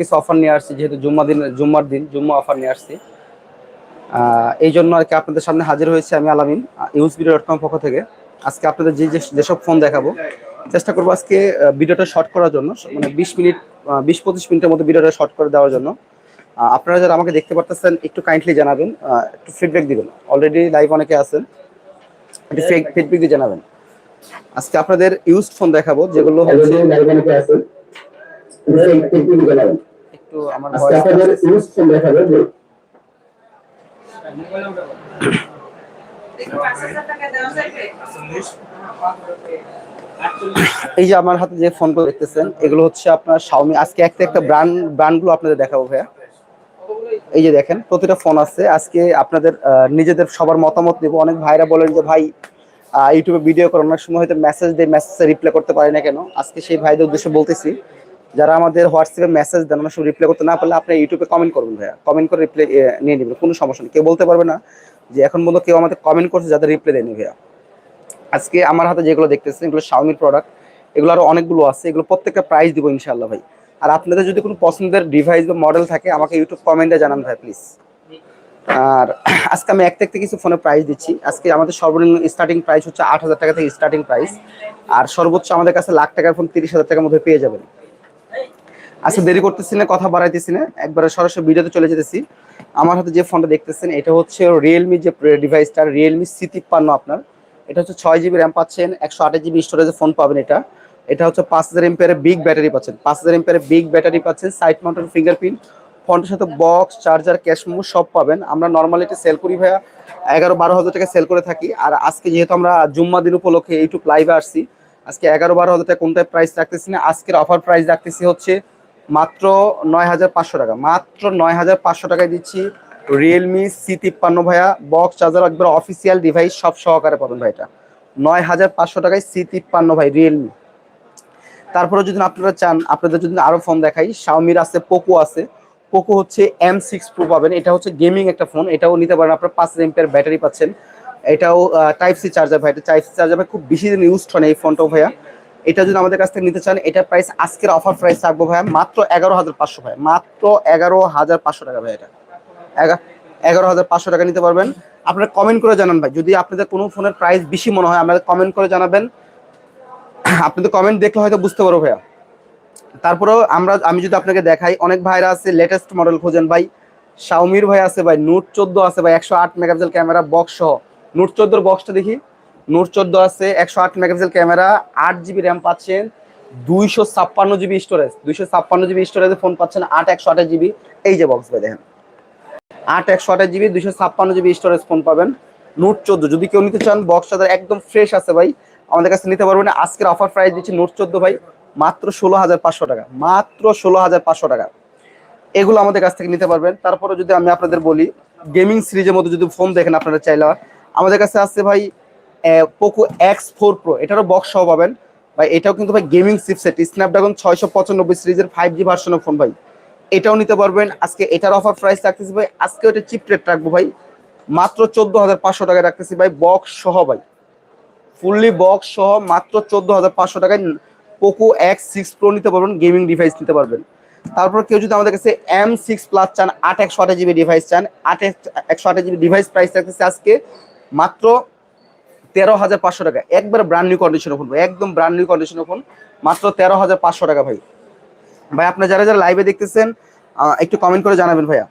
কিছু অফার নিয়ে আসছি, যেহেতু জুম্মা দিন, জুম্মার দিন, জুম্মা অফার নিয়ে আসছি। এই জন্য আর কি আপনাদের সামনে হাজির হয়েছে আমি আলামিন ইউজ ভিডিও ডট কম পক্ষ থেকে। আজকে আপনাদের যে যেসব ফোন দেখাবো, চেষ্টা করব আজকে ভিডিওটা শর্ট করার জন্য মানে বিশ মিনিট বিশ পঁচিশ মিনিটের মধ্যে ভিডিওটা শর্ট করে দেওয়ার জন্য। আপনারা যারা আমাকে দেখতে পারতেছেন, একটু কাইন্ডলি জানাবেন একটু ফিডব্যাক দিবেন। অলরেডি লাইভ অনেকে আছেন, একটু ফিডব্যাক দিয়ে জানাবেন। আজকে আপনাদের ইউজড ফোন দেখাবো, যেগুলো হচ্ছে একটু আমার ভয়েস এই যে আমার হাতে যে ফোনগুলো দেখতেছেন এগুলো হচ্ছে আপনার শাওমি আজকে একটা একটা ব্র্যান্ড ব্র্যান্ডগুলো আপনাদের দেখাবো ভাইয়া। এই যে দেখেন প্রতিটা ফোন আছে। আজকে আপনাদের আহ, নিজেদের সবার মতামত নেব। অনেক ভাইরা বলেন যে ভাই ইউটিউবে ভিডিও করে অনেক সময় হয়তো মেসেজ দিয়ে মেসেজে রিপ্লাই করতে পারি না কেন? আজকে সেই ভাইদের উদ্দেশ্যে বলতেছি। যারা আমাদের হোয়াটসঅ্যাপে মেসেজ দেন, আমরা রিপ্লাই করতে না পারলে আপনি ইউটিউবে কমেন্ট করবেন ভাইয়া। কমেন্ট করে রিপ্লাই নিয়ে নেবেন, কোনো সমস্যা নেই। কেউ বলতে পারবে না যে এখন পর্যন্ত কেউ আমাদের কমেন্ট করছে যাদের রিপ্লাই দেয়নি ভাইয়া। আজকে আমার হাতে যেগুলো দেখতেছেন, এগুলো শাওমির প্রোডাক্ট এগুলো আরও অনেকগুলো আছে, এগুলো প্রত্যেকটা প্রাইস দিব ইনশাল্লাহ ভাই। আর আপনাদের যদি কোনো পছন্দের ডিভাইস বা মডেল থাকে, আমাকে ইউটিউব কমেন্টে জানান ভাই প্লিজ আর আজকে আমি এক থেকে কিছু ফোনের প্রাইস দিচ্ছি। আজকে আমাদের সর্বনিম্ন স্টার্টিং প্রাইস হচ্ছে আট হাজার টাকা থেকে স্টার্টিং প্রাইস আর সর্বোচ্চ আমাদের কাছে লাখ টাকার ফোন তিরিশ হাজার টাকার মধ্যে পেয়ে যাবেন। আজকে দেরি করতেছি না, কথা বাড়াইতেছি না। একবারে সরাসরি ভিডিওতে চলে যেতেছি। আমার হাতে যে ফোনটা দেখতেছেন, এটা হচ্ছে রিয়েলমি যে ডিভাইসটা রিয়েলমি সি তিপ্পান্ন আপনার। এটা হচ্ছে ছয় জিবি র্যাম পাচ্ছেন, একশো আঠাশ জিবি স্টোরেজে ফোন পাবেন এটা। এটা হচ্ছে পাঁচ হাজার এমপিয়ারের বিগ ব্যাটারি পাচ্ছেন। পাঁচ হাজার এমপিয়ারের বিগ ব্যাটারি পাচ্ছেন সাইড মাউন্টেন ফিঙ্গারপ্রিন্ট ফোনটার সাথে বক্স চার্জার ক্যাশ মেমো সব পাবেন। আমরা নর্মালি এটা সেল করি ভাইয়া, এগারো বারো হাজার টাকা সেল করে থাকি। আর আজকে যেহেতু আমরা জুম্মা দিন উপলক্ষে ইউটিউব লাইভে আসছি, আজকে এগারো বারো হাজার টাকা কোনটায় প্রাইস রাখতেছি না, আজকের অফার প্রাইস রাখতেছি হচ্ছে মাত্র নয় হাজার পাঁচশো টাকা। মাত্র নয় হাজার পাঁচশো টাকায় দিচ্ছি রিয়েলমি সি তিপ্পান্ন ভাইয়া বক্স চার্জার একবার অফিসিয়াল ডিভাইস সব সহকারে পাবেন ভাই এটা নয় হাজার পাঁচশো টাকায় সি তিপ্পান্ন ভাই রিয়েলমি তারপরে যদি আপনারা চান, আপনাদের যদি আরও ফোন দেখাই শাওমির আছে পোকো আছে। পোকো হচ্ছে এম সিক্স প্রো পাবেন। এটা হচ্ছে গেমিং একটা ফোন এটাও নিতে পারেন আপনার, পাঁচ এমপিয়ার ব্যাটারি পাচ্ছেন। এটাও টাইপ সি চার্জার ভাই, এটা টাইপ সি চার্জার ভাই, খুব বেশি দিন ইউজ হয় না এই ফোনটাও ভাইয়া। এটা যদি আমাদের কাছ থেকে নিতে চান এটার প্রাইস আজকের অফার প্রাইস থাকব ভাইয়া, মাত্র এগারো হাজার পাঁচশো ভাই মাত্র এগারো হাজার পাঁচশো টাকা ভাই এটা। এগা- এগারো হাজার পাঁচশো টাকা নিতে পারবেন। আপনারা কমেন্ট করে জানান ভাই, যদি আপনাদের কোনো ফোনের প্রাইস বেশি মনে হয়, আমাদের কমেন্ট করে জানাবেন। আপনাদের কমেন্ট দেখলে হয়তো বুঝতে পারব ভাইয়া। তারপরেও আমরা, আমি যদি আপনাকে দেখাই, অনেক ভাইরা আছে লেটেস্ট মডেল খোঁজেন ভাই। শাওমির ভাই আছে ভাই নোট চোদ্দ আছে ভাই, একশো আট মেগাপিক্সেল ক্যামেরা বক্স সহ। নোট চোদ্দোর বক্সটা দেখি। নোট চোদ্দ আছে, একশো আট মেগাপিক্সেল ক্যামেরা, আট জিবি র্যাম পাচ্ছেন, দুইশো ছাপ্পান্ন জিবি স্টোরেজ দুইশো ছাপ্পান্ন জিবি স্টোরেজে ফোন পাচ্ছেন, আট একশো আঠাশ জিবি। এই যে বক্স ভাই দেখেন, আট একশো আঠাশ জিবি, দুইশো ছাপ্পান্ন জিবি স্টোরেজ ফোন পাবেন। নোট চোদ্দ, যদি কেউ নিতে চান বক্স চার্জার একদম ফ্রেশ আছে ভাই। আমাদের কাছে নিতে পারবেন, আজকের অফার প্রাইস দিচ্ছি নোট চোদ্দ ভাই, মাত্র ষোলো হাজার পাঁচশো টাকা, মাত্র ষোলো হাজার পাঁচশো টাকা। এগুলো আমাদের কাছ থেকে নিতে পারবেন। তারপরে যদি আমি আপনাদের বলি গেমিং সিরিজের মধ্যে যদি ফোন দেখেন আপনারা চাইলে। আমাদের কাছে আছে ভাই পোকো এক্স ফোর প্রো এটারও বক্স সহ পাবেন। ভাই, এটাও কিন্তু ভাই গেমিং চিপসেট স্ন্যাপড্রাগন ছয়শো পঁচানব্বই সিরিজের ফাইভ জি ভার্সনের ফোন ভাই। এটাও নিতে পারবেন। আজকে এটার অফার প্রাইস রাখতেছি, ভাই। আজকে ওটা চিপ রেট রাখব, ভাই। মাত্র চোদ্দ হাজার পাঁচশো টাকায় রাখতেছি, ভাই বক্স সহ, ভাই। ফুললি বক্স সহ মাত্র চোদ্দ হাজার পাঁচশো টাকায় পোকো এক্স সিক্স প্রো নিতে পারবেন গেমিং ডিভাইস নিতে পারবেন। তারপর কেউ যদি আমাদের কাছে এম সিক্স প্লাস চান, আট একশো আঠাশ জিবি ডিভাইস চান, আট একশো আঠাশ জিবি ডিভাইস প্রাইস রাখতেছে আজকে। মাত্র তেরো হাজার পাঁচশো টাকা। একবার ব্র্যান্ড নিউ কন্ডিশনের ফোন ভাই একদম ব্র্যান্ড নিউ কন্ডিশনের ফোন মাত্র তেরো হাজার পাঁচশো টাকা ভাই। ভাই, আপনারা যারা যারা লাইভে দেখতেছেন একটু কমেন্ট করে জানাবেন ভাইয়া।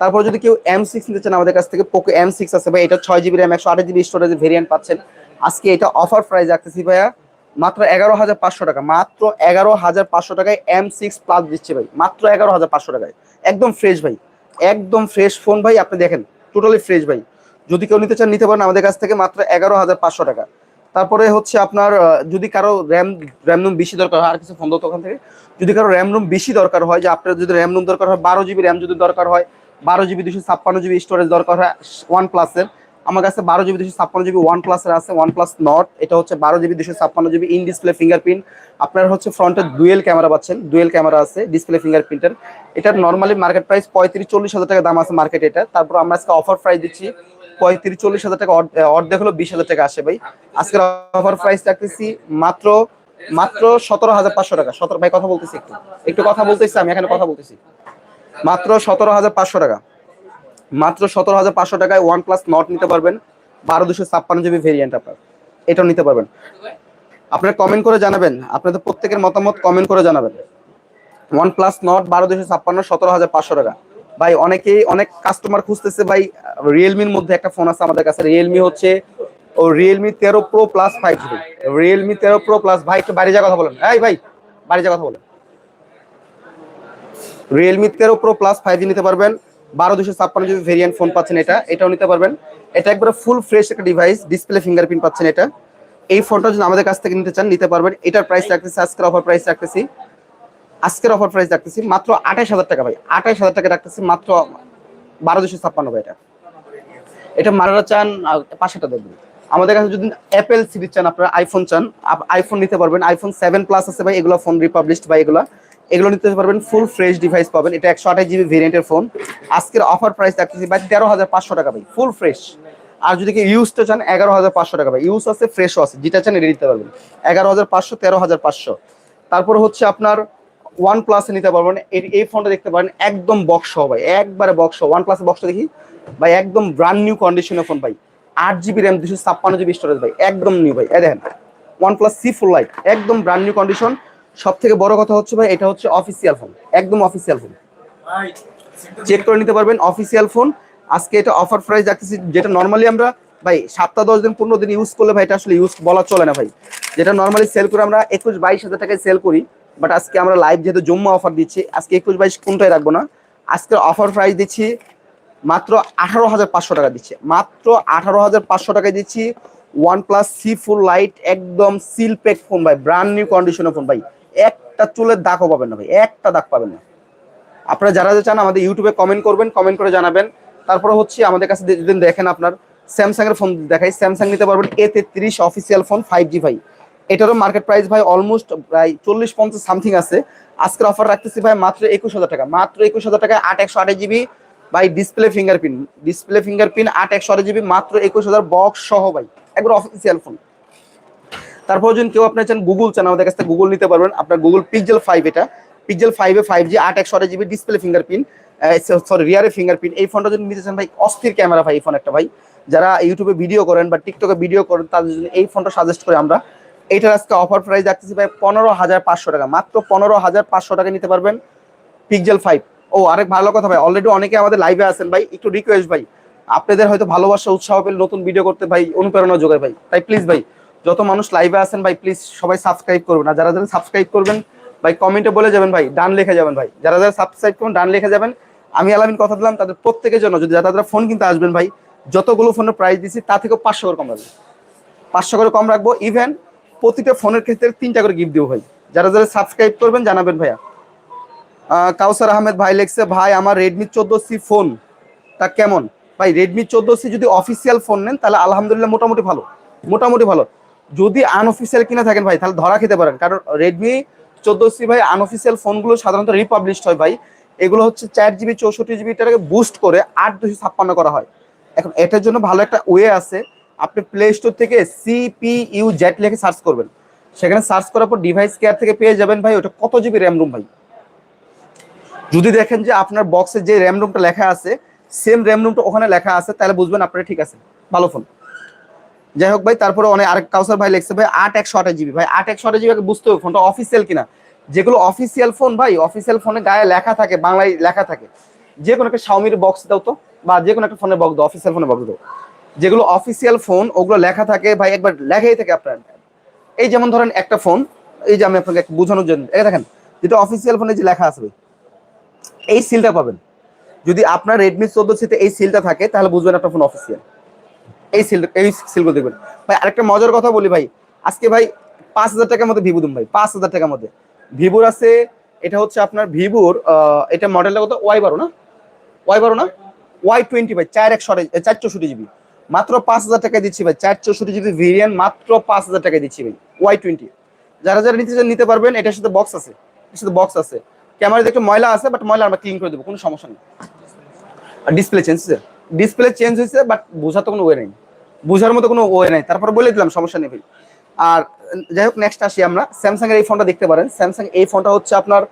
তারপর যদি কেউ এম সিক্স নিতে চান আমাদের কাছ থেকে পোকো এম সিক্স আছে ভাই, এটা ছয় জিবি র্যাম একশো আঠাশ জিবি স্টোরেজ ভেরিয়েন্ট পাচ্ছেন। আজকে এটা অফার প্রাইস রাখতেছি ভাইয়া, মাত্র এগারো হাজার পাঁচশো টাকা, মাত্র এগারো হাজার পাঁচশো টাকায় এম সিক্স প্লাস দিচ্ছে ভাই, মাত্র এগারো হাজার পাঁচশো টাকায়। একদম ফ্রেশ ভাই, একদম ফ্রেশ ফোন ভাই, আপনি দেখেন টোটালি ফ্রেশ ভাই। যদি কেউ নিতে চান, নিতে পারেন। আমাদের কাছ থেকে মাত্র এগারো হাজার পাঁচশো টাকা। তারপরে হচ্ছে আপনার যদি কারও র্যাম র্যাম রুম বেশি দরকার হয়, আর কিছু ফোন দোকান থেকে, যদি কারও র্যাম রুম বেশি দরকার হয়, যে আপনার যদি র্যাম রুম দরকার হয়, বারো জিবি র্যাম যদি দরকার হয়, বারো জিবি দুশো ছাপ্পান্ন জিবি স্টোরেজ দরকার হয় ওয়ান প্লাসের আমার কাছে বারো জিবি দুশো ছাপ্পান্ন জিবি ওয়ান প্লাসের আছে ওয়ান প্লাস নট এটা হচ্ছে বারো জিবি দুশো ছাপ্পান্ন জিবি ইন ডিসপ্লে ফিঙ্গারপ্রিন্ট আপনার হচ্ছে ফ্রন্টে ডুয়েল ক্যামেরা পাচ্ছেন ডুয়েল ক্যামেরা আছে ডিসপ্লে ফিঙ্গারপ্রিন্টের এটার নর্মালি মার্কেট প্রাইস পঁয়ত্রিশ চল্লিশ হাজার টাকা দাম আছে মার্কেটে এটা তারপর আমরা আজকে অফার প্রাইস দিচ্ছি পঁয়ত্রিশ, চল্লিশ হাজার টাকা অর্ধ- অর্ধেক হলো বিশ হাজার টাকা আসে ভাই। আজকের অফার প্রাইস রাখতেছি মাত্র মাত্র সতেরো হাজার পাঁচশো টাকা। সতেরো ভাই, কথা বলতেছি একটু। একটু কথা বলতেছি, আমি এখানে কথা বলতেছি। মাত্র সতেরো হাজার পাঁচশো টাকা। মাত্র সতেরো হাজার পাঁচশো টাকায় ওয়ান প্লাস নট নিতে পারবেন। বারো দুশো ছাপ্পান্ন জিবি ভেরিয়েন্ট আপনার। এটাও নিতে পারবেন। আপনারা কমেন্ট করে জানাবেন। আপনাদের প্রত্যেকের মতামত কমেন্ট করে জানাবেন। ওয়ান প্লাস নট বারো দুশো ছাপ্পান্ন, সতেরো হাজার পাঁচশো টাকা। ভাই, অনেকেই অনেক কাস্টমার খুঁজতেছে, ভাই রিয়েলমির মধ্যে একটা ফোন আছে আমাদের কাছে। রিয়েলমি হচ্ছে, ও রিয়েলমি তেরো pro plus five G Realme তেরো প্রো প্লাস ভাই, একটু বাইরে যা কথা বলেন। এই ভাই বাইরে যা কথা বলেন। রিয়েলমি তেরো প্রো প্লাস ফাইভ জি নিতে পারবেন। বারো দুশো ছাপ্পান্ন জিবি ভেরিয়েন্ট ফোন পাচ্ছেন এটা, এটাও নিতে পারবেন। এটা একবারে ফুল ফ্রেশ একটা ডিভাইস ডিসপ্লে ফিঙ্গারপ্রিন্ট পাচ্ছেন এটা। এই ফোনটা যদি আমাদের কাছ থেকে নিতে চান, নিতে পারবেন। এটার প্রাইস রাখতেছি, আজকের অফার প্রাইস রাখতেছি। আজকের অফার প্রাইস রাখতেছি মাত্র আঠাশ হাজার টাকা ভাই। আঠাশ হাজার টাকা রাখতেছি মাত্র বারো দুশো ছাপ্পান্ন ভাই এটা। এটা মারারা চান আহ, পাঁচশোটা দেখবেন। আমাদের কাছে যদি অ্যাপেল সিরিজ চান আপনারা আইফোন চান আইফোন নিতে পারবেন। আইফোন সেভেন প্লাস আছে ভাই এগুলো ফোন রিপাবলিশড বা এগুলো। এগুলো নিতে পারবেন ফুল ফ্রেশ ডিভাইস পাবেন। এটা একশো আঠাশ জিবি ভেরিয়েন্টের ফোন আজকের অফার প্রাইস রাখতেছি ভাই তেরো হাজার পাঁচশো টাকা ভাই ফুল ফ্রেশ আর যদি কি ইউজটা চান এগারো হাজার পাঁচশো টাকা ভাই। ইউজ আছে ফ্রেশও আছে। যেটা চান এটা নিতে পারবেন। এগারো হাজার পাঁচশো তেরো হাজার পাঁচশো। তারপর হচ্ছে আপনার ওয়ান প্লাসে নিতে পারবেন এই- এই ফোনটা দেখতে পারেন একদম বক্স ভাই একবারে বক্স ওয়ান প্লাস বক্সটা দেখি ভাই একদম ব্র্যান্ড নিউ কন্ডিশনের ফোন ভাই। আট জিবি র্যাম দুশো ছাপ্পান্ন জিবি স্টোরেজ ভাই একদম নিউ ভাই। এ দেখেন one plus C four lite একদম ব্র্যান্ড নিউ কন্ডিশন সব থেকে বড় কথা হচ্ছে ভাই এটা হচ্ছে অফিসিয়াল ফোন একদম অফিসিয়াল ফোন চেক করে নিতে পারবেন অফিসিয়াল ফোন আজকে এটা অফার প্রাইস রাখতেছি যেটা নর্মালি আমরা ভাই সপ্তাহ দশ দিন পনেরো দিন ইউজ করলে ভাই, এটা আসলে ইউজ বলা চলে না ভাই। যেটা নর্মালি সেল করে আমরা একুশ বাইশ হাজার টাকায় সেল করি বাট আজকে আমরা লাইভ যেহেতু জম্মু অফার দিচ্ছি, আজকে একুশ বাইশ কোনটাই রাখব না? আজকে অফার প্রাইস দিচ্ছি মাত্র আঠারো হাজার পাঁচশো টাকা দিচ্ছে। মাত্র আঠারো হাজার পাঁচশো টাকায় দিচ্ছি one plus C four lite একদম সিল প্যাক ফোন ভাই ব্র্যান্ড নিউ কন্ডিশনের ফোন ভাই। একটা চুলের দাগও পাবেন না ভাই, একটা দাগ পাবেন না। আপনারা যারা যা চান আমাদের ইউটিউবে কমেন্ট করবেন কমেন্ট করে জানাবেন। তারপরে হচ্ছে আমাদের কাছে যদি দেখেন আপনার স্যামসাং এর ফোন দেখাই। স্যামসাং নিতে পারবেন এ তেত্রিশ অফিসিয়াল ফোন ফাইভ জি ভাই। এটারও মার্কেট প্রাইস ভাই অলমোস্ট প্রায় চল্লিশ পঞ্চাশ সামথিং আছে। আজকের অফার রাখতেছি ভাই মাত্র একুশ হাজার টাকা। মাত্র একুশ হাজার টাকায় আট একশো আঠাশ জিবি ভাই ডিসপ্লে ফিঙ্গারপ্রিন্ট ডিসপ্লে ফিঙ্গারপ্রিন্ট আট একশো আঠাশ জিবি মাত্র একুশ হাজার বক্স সহ ভাই। একবার অফিসিয়াল ফোন তারপর যদি কেউ আপনার চান গুগল চান আমাদের কাছ গুগল নিতে পারবেন। আপনার গুগল পিকজেল ফাইভ এটা। পিকজেল ফাইভে ফাইভ জি আট একশো আঠাশ জিবি ডিসপ্লে ফিঙ্গারপ্রিন্ট সরি রিয়ারে ফিঙ্গারপ্রিন্ট এই ফোনটা যদি নিতে চান ভাই, অস্থির ক্যামেরা ভাই, এই ফোন একটা ভাই। যারা ইউটিউবে ভিডিও করেন বা টিকটকে ভিডিও করেন, তাদের জন্য এই ফোনটা সাজেস্ট করে আমরা। এইটার আজকে অফার প্রাইস রাখতেছি ভাই পনেরো হাজার পাঁচশো টাকা। মাত্র পনেরো হাজার পাঁচশো টাকা নিতে পারবেন পিকজেল ফাইভ ও, আরেক ভালো কথা ভাই অলরেডি অনেকে আমাদের লাইভে আছেন ভাই, একটু রিকোয়েস্ট ভাই। আপনাদের হয়তো ভালোবাসা, উৎসাহ পেলে নতুন ভিডিও করতে ভাই অনুপ্রেরণা যোগায় ভাই। তাই প্লিজ ভাই, যত মানুষ লাইভে আছেন ভাই প্লিজ সবাই সাবস্ক্রাইব করবেন আর যারা যারা সাবস্ক্রাইব করবেন, ভাই কমেন্টে বলে যাবেন ভাই, ডান লিখে যাবেন ভাই। যারা যারা সাবস্ক্রাইব করবেন ডান লিখে যাবেন। আমি আলামিন কথা দিলাম, তাদের প্রত্যেকের জন্য, যদি যারা যারা ফোন কিনতে আসবেন ভাই যতগুলো ফোনের প্রাইস দিচ্ছি তা থেকেও পাঁচশো করে কম রাখব। পাঁচশো করে কম রাখব ইভেন প্রতিটা ফোনের ক্ষেত্রে তিনটা করে গিফট দেবো ভাই। যারা যারা সাবস্ক্রাইব করবেন, জানাবেন ভাইয়া। কাউসার আহমেদ ভাই লেখছে, ভাই, আমার রেডমি চোদ্দ সি ফোন তা কেমন? ভাই রেডমি চোদ্দ সি যদি অফিসিয়াল ফোন নেন, তাহলে আলহামদুলিল্লাহ মোটামুটি ভালো। মোটামুটি ভালো। যদি আনঅফিসিয়াল কিনে থাকেন ভাই, তাহলে ধরা খেতে পারেন। কারণ রেডমি চোদ্দ সি ভাই আনঅফিসিয়াল ফোনগুলো সাধারণত রিপাবলিশড হয় ভাই। এগুলো হচ্ছে চার জিবি চৌষট্টি জিবি টাকাকে বুস্ট করে আট দুশো ছাপ্পান্ন করা হয়। এখন এটার জন্য ভালো একটা ওয়ে আছে, আপনি প্লে স্টোর থেকে সিপিইউ জেট লিখে সার্চ করবেন। সেখানে সার্চ করার পর ডিভাইস কেয়ার থেকে পেয়ে যাবেন ভাই, ওটা কত জিবি র্যাম রুম ভাই? যদি দেখেন যে আপনার বক্সে যে র্যাম রুমটা লেখা আছে সেম র্যাম রুমটা ওখানে লেখা আছে, তাহলে বুঝবেন আপনারা ঠিক আছে ভালো ফোন যাই হোক ভাই, তারপরে অনেক আরেক কাউসার ভাই লেখছে, ভাই, আট একশো আঠাশ জিবি ভাই, আট একশো আঠাশ জিবি বুঝতে হবে ফোনটা অফিসিয়াল কিনা। যেগুলো অফিসিয়াল ফোন ভাই অফিসিয়াল ফোনে গায়ে লেখা থাকে, বাংলায় লেখা থাকে। যে কোনো একটা শাওমির বক্স দাও তো। বা যে কোনো একটা ফোনের বক্স দাও অফিসিয়াল ফোনে বক্স দাও। যেগুলো অফিসিয়াল ফোন ওগুলো লেখা থাকে, ভাই একবার লেখাই থাকে আপনার। এই যেমন ধরেন একটা ফোন এই যে আমি আপনাকে বোঝানোর জন্য, এই দেখেন, যেটা অফিসিয়াল ফোনে যে লেখা ভাই, এই সিলটা পাবেন। যদি আপনার রেডমি চোদ্দ সিতে এই সিলটা থাকে, তাহলে বুঝবেন আপনার ফোন অফিসিয়াল এই সিল এই সিলগুলো দেখবেন। ভাই, আরেকটা মজার কথা বলি ভাই, আজকে ভাই পাঁচ হাজার টাকার মধ্যে ভিভো দুম ভাই, পাঁচ হাজার টাকার মধ্যে। ভিভোর আছে, এটা হচ্ছে আপনার ভিভোর এটা মডেলটা কত? ওয়াই বারো না? ওয়াই বারো না? ওয়াই টোয়েন্টি ভাই, চার একশো চার চৌষট্টি জিবি মাত্র পাঁচ হাজার টাকায় দিচ্ছি ভাই, চার চৌষট্টি জিবি ভেরিয়েন্ট মাত্র পাঁচ হাজার টাকায় দিচ্ছি ভাই ওয়াই টোয়েন্টি যারা যারা নিতে নিতে পারবেন, এটার সাথে বক্স আছে, এটার সাথে বক্স আছে। ক্যামেরাতে একটু ময়লা আছে বাট ময়লা আমরা ক্লিন করে দেবো, কোনো সমস্যা নেই। আর ডিসপ্লে চেঞ্জ হয়েছে। ডিসপ্লে চেঞ্জ হয়েছে বাট বোঝার তো কোনো ওয়ে নেই। বোঝার মতো কোনো ওয়ে নেই। তারপর বলে দিলাম, সমস্যা নেই ভাই। আর, যাই হোক নেক্সট আসি আমরা। স্যামসাং এর এই ফোনটা দেখতে পারেন। স্যামসাং এই ফোনটা হচ্ছে আপনার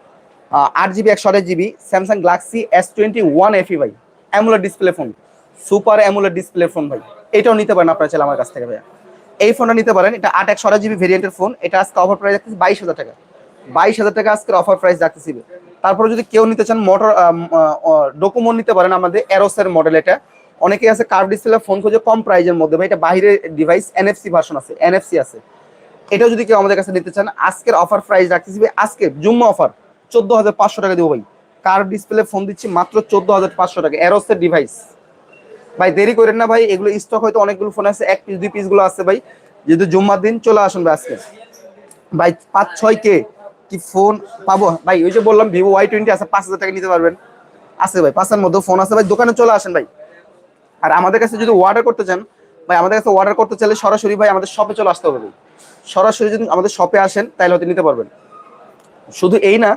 আট জিবি একশো আঠাশ GB Samsung Galaxy S twenty one F E ভাই। AMOLED display phone super AMOLED display phone ভাই। এটাও নিতে পারেন আপনার ছেলে আমার কাছ থেকে ভাইয়া। এই ফোনটা নিতে পারেন, এটা আট একশো জিবি ভেরিয়েন্টের ফোন এটা আজকে অফার প্রাইস রাখতেছি বাইশ হাজার টাকা। বাইশ হাজার টাকা আজকের অফার প্রাইস রাখতেছি তারপরে যদি কেউ নিতে চান মোটর ডকুমন নিতে পারেন আমাদের এরোসের মডেল এটা। অনেকেই আছে কার্ভ ডিসপ্লে ফোন খুঁজে কম প্রাইজের মধ্যে, ভাই, এটা বাইরে ডিভাইস এনএফসি ভার্সন আছে এনএফসি আছে। এটাও যদি কেউ আমাদের কাছে নিতে চান, আজকের অফার প্রাইস রাখতেছি আজকে জুম্মা অফার চোদ্দ হাজার পাঁচশো টাকা দেবো ভাই। কার্ভ ডিসপ্লে ফোন দিচ্ছি? মাত্র চোদ্দ হাজার পাঁচশো টাকা। এরোসের ডিভাইস ভাই, দেরি করেন না ভাই, এগুলো স্টক হয়তো অনেকগুলো ফোন আছে, এক পিস দুই পিসগুলো আছে ভাই। যেহেতু জুম্মার দিন, চলে আসুন ভাই আজকে। ভাই পাঁচ ছয় কে কি ফোন পাবো? ভাই, ওই যে বললাম ভিভো ওয়াই টোয়েন্টি আছে, পাঁচ হাজার টাকা নিতে পারবেন। আছে ভাই, পাঁচের মধ্যে ফোন আছে। ভাই, দোকানে চলে আসেন ভাই। আর আমাদের কাছে যদি অর্ডার করতে চান, ভাই, আমাদের কাছে অর্ডার করতে চাইলে সরাসরি ভাই আমাদের শপে চলে আসতে হবে। সরাসরি যদি আমাদের শপে আসেন, তাহলে হয়তো নিতে পারবেন। শুধু এই না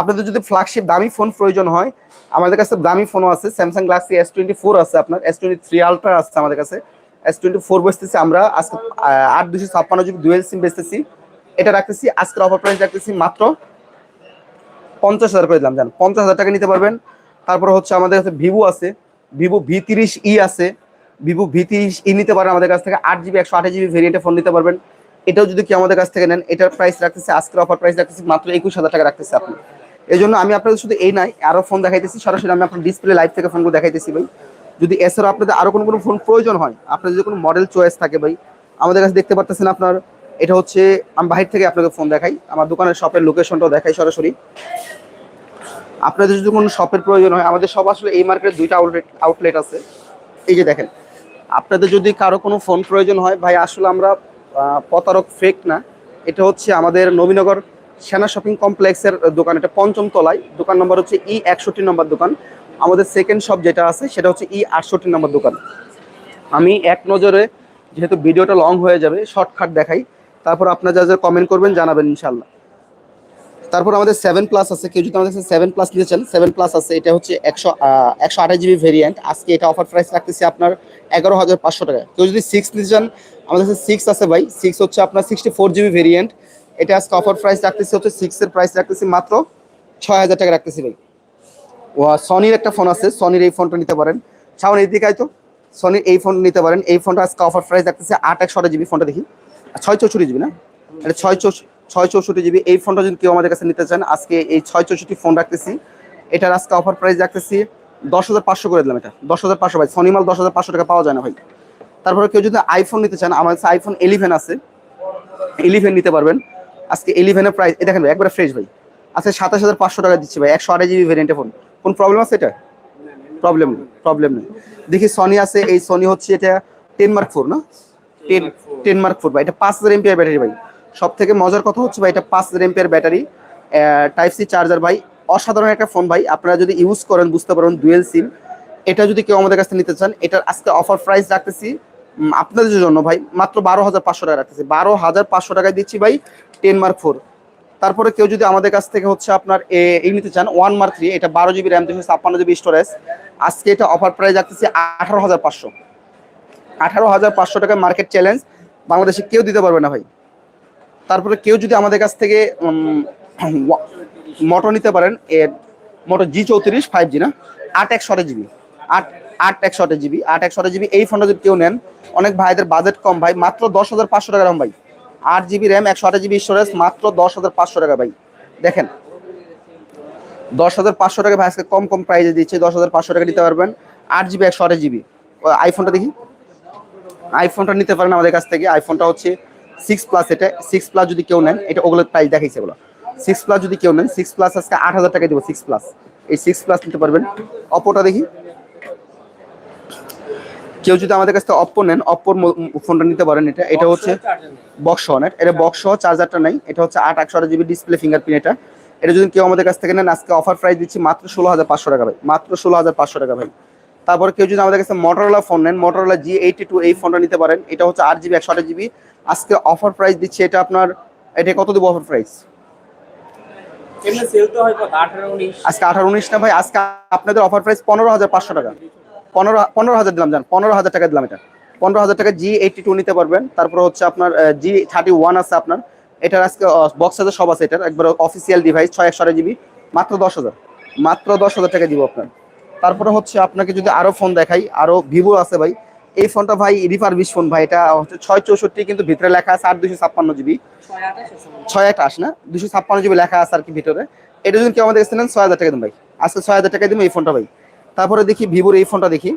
আপনাদের যদি ফ্ল্যাগশিপ দামি ফোন প্রয়োজন হয়, আমাদের কাছে দামি ফোনও আছে Samsung Galaxy S twenty four আছে আপনার এস টোয়েন্টি থ্রি আলট্রা আছে আমাদের কাছে। এস টোয়েন্টি ফোর বেচতেছি আমরা, আজকে আট দুশো ছাপ্পান্ন জিবি ডুয়েল সিম বেচতেছি। এটা রাখতেছি, আজকের অফার প্রাইস রাখতেছি মাত্র পঞ্চাশ হাজার করে দিলাম, জান, পঞ্চাশ হাজার টাকা নিতে পারবেন। তারপর হচ্ছে আমাদের কাছে ভিভো আছে ভিভো ভি তিরিশ ই আছে। ভিভো ভি তিরিশ ই নিতে পারেন আমাদের কাছ থেকে, আট জিবি একশো আঠাশ জিবি ভেরিয়েন্টে ফোন নিতে পারবেন। এটাও যদি কি আমাদের কাছ থেকে নেন, এটার প্রাইস রাখতেছে, আজকের অফার প্রাইস রাখতেছি মাত্র একুশ হাজার টাকা রাখতেছে আপনি। এই জন্য আমি আপনাদের শুধু এই নাই, আরও ফোন দেখাইতেছি। সরাসরি আমি আপনার ডিসপ্লে লাইভ থেকে ফোনগুলো দেখাইতেছি ভাই। যদি এছাড়াও আপনাদের আরও কোনো কোনো ফোন প্রয়োজন হয় আপনার যদি কোনো মডেল চয়েস থাকে ভাই, আমাদের কাছে দেখতে পারতেছেন আপনার, এটা হচ্ছে, আমি বাহির থেকে আপনাকে ফোন দেখাই, আমার দোকানের শপের লোকেশনটাও দেখাই সরাসরি। আপনাদের যদি কোনো শপের প্রয়োজন হয়, আমাদের সব আসলে এই মার্কেটে দুইটা আউটলেট আউটলেট আছে। এই যে দেখেন, আপনাদের যদি কারও কোনো ফোন প্রয়োজন হয়, ভাই, আসলে আমরা প্রতারক ফেক না। এটা হচ্ছে আমাদের নবীনগর সেনা শপিং কমপ্লেক্সের দোকান, এটা পঞ্চম তলায়। দোকান নম্বর হচ্ছে ই একষট্টি নম্বর দোকান। আমাদের সেকেন্ড শপ যেটা আছে, সেটা হচ্ছে ই আটষট্টি নম্বর দোকান। আমি এক নজরে, যেহেতু ভিডিওটা লং হয়ে যাবে শর্টকাট দেখাই। তারপর আপনার যা যা কমেন্ট করবেন, জানাবেন ইনশাল্লাহ তারপর আমাদের সেভেন প্লাস আছে। কেউ যদি আমাদের সেভেন প্লাস নিতে চান সেভেন প্লাস আছে। এটা হচ্ছে একশো একশো আঠাশ জিবি ভেরিয়েন্ট আজকে এটা অফার প্রাইস রাখতেছি আপনার এগারো হাজার পাঁচশো টাকা। কেউ যদি সিক্স নিতে চান, আমাদের কাছে সিক্স আছে ভাই। সিক্স হচ্ছে আপনার সিক্সটি ফোর জিবি ভেরিয়েন্ট এটা আজকে অফার প্রাইস রাখতেছি হচ্ছে সিক্সের প্রাইস রাখতেছি মাত্র ছয় হাজার টাকা রাখতেছি ভাই। ও সনির একটা ফোন আছে সনির এই ফোনটা নিতে পারেন। সামনে এই দিকে তো। সনির এই ফোন নিতে পারেন। এই ফোনটা আজকে অফার প্রাইস রাখতেছে আট, একশো জিবি ফোনটা দেখি। ছয় চৌষট্টি জিবি না? এটা ছয় ছয় চৌষট্টি জিবি এই ফোনটা যদি কেউ আমাদের কাছে নিতে চান, আজকে এই ছয় চৌষট্টি ফোন রাখতেছি। এটার আজকে অফার প্রাইস রাখতেছি দশ হাজার পাঁচশো করে দিলাম এটা। দশ হাজার পাঁচশো ভাই সনি মাল দশ হাজার পাঁচশো টাকা পাওয়া যায় না ভাই। তারপরে কেউ যদি আইফোন নিতে চান আমার কাছে আইফোন ইলেভেন আছে। ইলেভেন নিতে পারবেন। আজকে ইলেভেনের প্রাইস এই দেখেন একবারে ফ্রেশ ভাই। আজকে সাতাশ হাজার পাঁচশো টাকা দিচ্ছি ভাই, একশো আড়াই জিবি ভেরিয়েন্টের ফোন কোন প্রবলেম আছে এটা? প্রবলেম নেই প্রবলেম নেই। দেখি সনি আছে, এই সনি হচ্ছে এটা টেন মার্ক ফোর না? টেন টেন মার্ক ফোর ভাই, এটা পাঁচ হাজার এমপিআর ব্যাটারি ভাই। সব থেকে মজার কথা হচ্ছে ভাই, এটা পাঁচ হাজার MPR battery type C charger ভাই। অসাধারণ একটা ফোন ভাই, আপনারা যদি ইউজ করেন, বুঝতে পারবেন ডুয়েল সিম এটা যদি কেউ আমাদের কাছে নিতে চান, এটার আজকে অফার প্রাইস রাখতেছি আপনাদের জন্য ভাই, মাত্র বারো হাজার পাঁচশো টাকা রাখতেছি। বারো হাজার পাঁচশো টাকায় দিচ্ছি ভাই টেন মার্ক ফোর। তারপরে কেউ যদি আমাদের কাছ থেকে হচ্ছে আপনার এই নিতে চান ওয়ান মার্ক থ্রি এটা বারো জিবি র্যাম দুশো ছাপ্পান্ন জিবি স্টোরেজ আজকে এটা অফার প্রাইস রাখতেছি আঠারো হাজার পাঁচশো। আঠারো হাজার পাঁচশো টাকা মার্কেট চ্যালেঞ্জ বাংলাদেশে কেউ দিতে পারবে না ভাই। তারপরে কেউ যদি আমাদের কাছ থেকে মোটর নিতে পারেন এর মোটর জি চৌত্রিশ ফাইভ জি না? আট একশো আঠাশ জিবি আট আট একশো আঠাশ জিবি আট একশো আঠাশ জিবি এই ফোনটা যদি কেউ নেন, অনেক ভাইদের বাজেট কম ভাই, মাত্র দশ হাজার পাঁচশো টাকা ভাই। আট জিবি র্যাম একশো আঠাশ জিবি স্টোরেজ মাত্র দশ হাজার পাঁচশো টাকা ভাই। দেখেন, দশ হাজার পাঁচশো টাকা ভাই, আজকে কম কম প্রাইসে দিচ্ছে, দশ হাজার পাঁচশো টাকা নিতে পারবেন। আট জিবি একশো আঠাশ জিবি আইফোনটা দেখি। আইফোনটা নিতে পারেন আমাদের কাছ থেকে। আইফোনটা হচ্ছে সিক্স প্লাস এটা সিক্স প্লাস যদি কেউ নেন, এটা ওগুলোর প্রাইস দেখাইছে এগুলো। সিক্স প্লাস যদি কেউ নেন সিক্স প্লাস আজকে আট হাজার টাকা দেবো সিক্স প্লাস এই সিক্স প্লাস নিতে পারবেন। অপোটা দেখি। কেউ যদি আমাদের কাছ থেকে অপ্পো নেন অপ্পোর ফোনটা নিতে পারেন এটা। এটা হচ্ছে বক্স অনেট এটা বক্স সহ চার্জারটা নাই। এটা হচ্ছে আট একশো আট জিবি ডিসপ্লে ফিঙ্গারপ্রিন্ট এটা। এটা যদি কেউ আমাদের কাছ থেকে নেন আজকে অফার প্রাইস দিচ্ছি মাত্র ষোলো হাজার পাঁচশো টাকা ভাই। মাত্র ষোলো হাজার পাঁচশো টাকা ভাই। তারপর কেউ যদি আমাদের কাছে মোটরোলা ফোন নেন মোটরোলা জি এইটি টু এই ফোনটা নিতে পারেন। এটা হচ্ছে আট জিবি একশো আট জিবি আজকে অফার প্রাইস দিচ্ছি এটা আপনার এটা কত দেবো অফার প্রাইস আজকে আঠারো উনিশ না ভাই আজকে আপনাদের অফার প্রাইস পনেরো হাজার পাঁচশো টাকা। পনেরো পনেরো হাজার দিলাম, জান, পনেরো হাজার টাকা দিলাম এটা। পনেরো হাজার টাকা জি এইটটি টু নিতে পারবেন। তারপর হচ্ছে আপনার জি থার্টি ওয়ান আছে আপনার। এটার আজকে বক্স আছে, সব আছে এটার। একবার অফিসিয়াল ডিভাইস ছয় একশো জিবি মাত্র দশ হাজার। মাত্র দশ হাজার টাকা দিব আপনার। তারপরে হচ্ছে আপনাকে যদি আরও ফোন দেখাই আরও ভিভো আছে ভাই। এই ফোনটা ভাই রিফারবিশ ফোন ভাই। এটা হচ্ছে ছয় চৌষট্টি, কিন্তু ভিতরে লেখা আছে আর দুশো ছাপ্পান্ন জিবি ছয় আঠাশ না? দুশো ছাপ্পান্ন জিবি লেখা আছে আর কি ভিতরে। এটা যদি কেউ আমাদের কাছে নেন, ছয় হাজার টাকা দিন ভাই। আজকে ছয় হাজার টাকা দিন এই ফোনটা ভাই। তারপরে দেখি ভিভোর এই ফোনটা দেখি।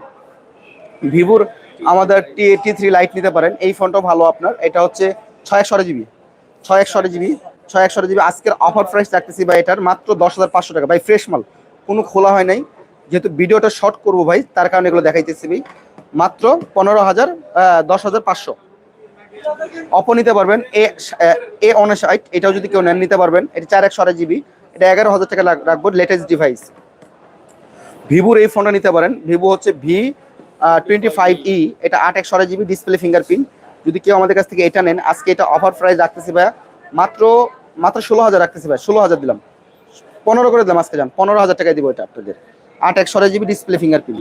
ভিভোর আমাদের টি টি থ্রি লাইট নিতে পারেন। এই ফোনটাও ভালো আপনার। এটা হচ্ছে ছয় একশো জিবি। ছয় একশো জিবি। ছয় একশো জিবি। আজকের অফার প্রাইস রাখতেছি ভাই এটার মাত্র দশ হাজার পাঁচশো টাকা। ভাই ফ্রেশ মাল। কোনো খোলা হয় নাই। যেহেতু ভিডিওটা শর্ট করব ভাই, তার কারণে এগুলো দেখাইতেছি ভাই। মাত্র পনেরো হাজার দশ হাজার পাঁচশো। অপো নিতে পারবেন। এ এ অনসাইট এটাও যদি কেউ নেন, নিতে পারবেন। এটা চার একশো জিবি। এটা এগারো হাজার টাকা রাখব লেটেস্ট ডিভাইস ভিভোর এই ফোনটা নিতে পারেন। ভিভো হচ্ছে ভি টোয়েন্টি ফাইভ ই এটা আট একশো জিবি ডিসপ্লে ফিঙ্গারপ্রিন্ট যদি কেউ আমাদের কাছ থেকে এটা নেন, আজকে এটা অফার প্রাইস রাখতেছি ভাইয়া, মাত্র মাত্র ষোলো হাজার রাখতেছি ভাই ষোলো হাজার দিলাম। পনেরো করে দিলাম আজকে যান পনেরো হাজার টাকায় দিব এটা আপনাদের। আট একশো জিবি ডিসপ্লে ফিঙ্গারপ্রিন্ট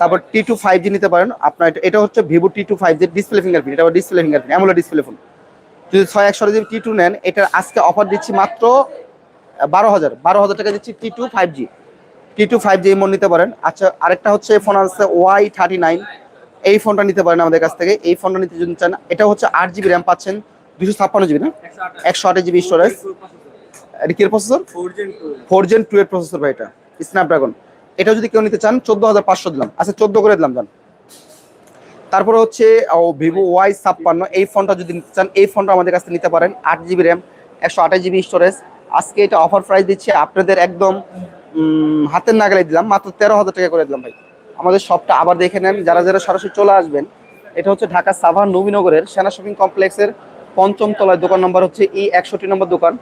তারপর টি টু ফাইভ জি নিতে পারেন, আপনার এটা- এটা হচ্ছে Vivo T two five G display fingerprint এটা ডিসপ্লে ফিঙ্গারপ্রিন্ট এমন ডিসপ্লে ফোন যদি ছয় একশো জিবি টি টু নেন, এটার আজকে অফার দিচ্ছি মাত্র বারো হাজার বারো হাজার টাকা দিচ্ছি T two five G T two five G মন নিতে পারেন। আচ্ছা আরেকটা হচ্ছে ফোন আছে ওয়াই থার্টি নাইন এই ফোনটা নিতে পারেন আমাদের কাছ থেকে। এই ফোনটা নিতে যদি চান, এটা হচ্ছে আট জিবি র্যাম পাচ্ছেন। দুশো ছাপ্পান্ন জিবি না? একশো আঠাশ। জিবি স্টোরেজ এটা প্রসেসর। ফোর জেন টু এর প্রসেসর ভাই এটা। স্ন্যাপড্রাগন এটা যদি কেউ নিতে চান, চোদ্দ হাজার পাঁচশো দিলাম। আচ্ছা চোদ্দ করে দিলাম, জান। তারপরে হচ্ছে ভিভো ওয়াই ছাপ্পান্ন এই ফোনটা যদি নিতে চান, এই ফোনটা আমাদের কাছে নিতে পারেন। আট জিবি র্যাম একশো আঠাশ জিবি স্টোরেজ আজকে এটা অফার প্রাইস দিচ্ছে। আপনাদের একদম হাতের নাগালে দিলাম। মাত্র তেরো হাজার টাকা করে দিলাম ভাই। আমাদের শপটা আবার দেখে নেন। যারা যারা সরাসরি চলে আসবেন, এটা হচ্ছে ঢাকা সাভার নবীনগরের সেনা শপিং কমপ্লেক্সের পঞ্চম তলায়। দোকান নম্বর হচ্ছে এই একষট্টি নম্বর দোকান।